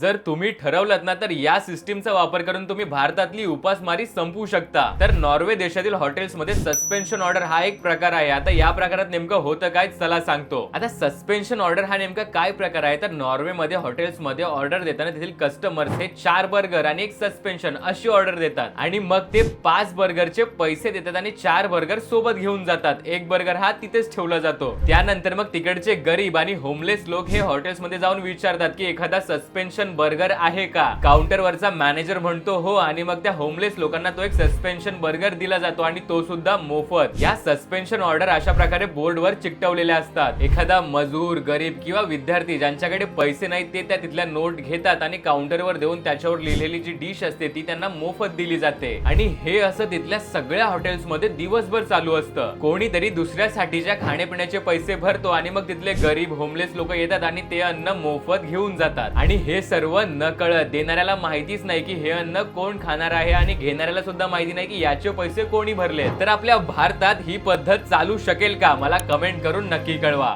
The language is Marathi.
जर तुम्ही ठरवलं ना तर या सिस्टीमचा वापर करून तुम्ही भारतातली उपासमारी संपवू शकता. तर नॉर्वे देशातील हॉटेल्समध्ये सस्पेन्शन ऑर्डर हा एक प्रकार आहे. आता या प्रकारात नेमकं होतं काय चला सांगतो. आता सस्पेन्शन ऑर्डर हा नेमका काय प्रकार आहे? तर नॉर्वेमध्ये हॉटेल्समध्ये ऑर्डर देताना तेथील कस्टमर्स हे चार बर्गर आणि एक सस्पेन्शन अशी ऑर्डर देतात. आणि मग ते पाच बर्गरचे पैसे देतात आणि चार बर्गर सोबत घेऊन जातात. एक बर्गर हा तिथेच ठेवला जातो. त्यानंतर मग तिकडचे गरीब आणि होमलेस लोक हे हॉटेल्समध्ये जाऊन विचारतात की एखादा सस्पेन्शन बर्गर आहे का? काउंटर वरचा मॅनेजर म्हणतो हो. आणि मग त्या होमलेस लोकांना तो एक सस्पेन्शन बर्गर दिला जातो आणि तो सुद्धा मोफत. या सस्पेन्शन ऑर्डर अशा प्रकारे बोर्डवर चिकटवलेल्या असतात. एखादा मजूर गरीब किंवा विद्यार्थी ज्यांच्याकडे पैसे नाहीत ते त्या तिथल्या नोट घेतात आणि काउंटरवर देऊन त्याच्यावर लिहिलेली जी डिश असते ती त्यांना मोफत दिली जाते. आणि हे असं तिथल्या सगळ्या हॉटेल्समध्ये दिवसभर चालू असतं. कोणीतरी दुसऱ्यासाठीच्या खाण्यापिण्याचे पैसे भरतो आणि मग तिथले गरीब होमलेस लोक येतात आणि ते अन्न मोफत घेऊन जातात. आणि हे सर्व न कळत देणाऱ्याला माहितीच नाही की हे अन्न कोण खाणार आहे आणि घेणाऱ्याला सुद्धा माहिती नाही की याचे पैसे कोणी भरले. तर आपल्या भारतात ही पद्धत चालू शकेल का? मला कमेंट करून नक्की कळवा.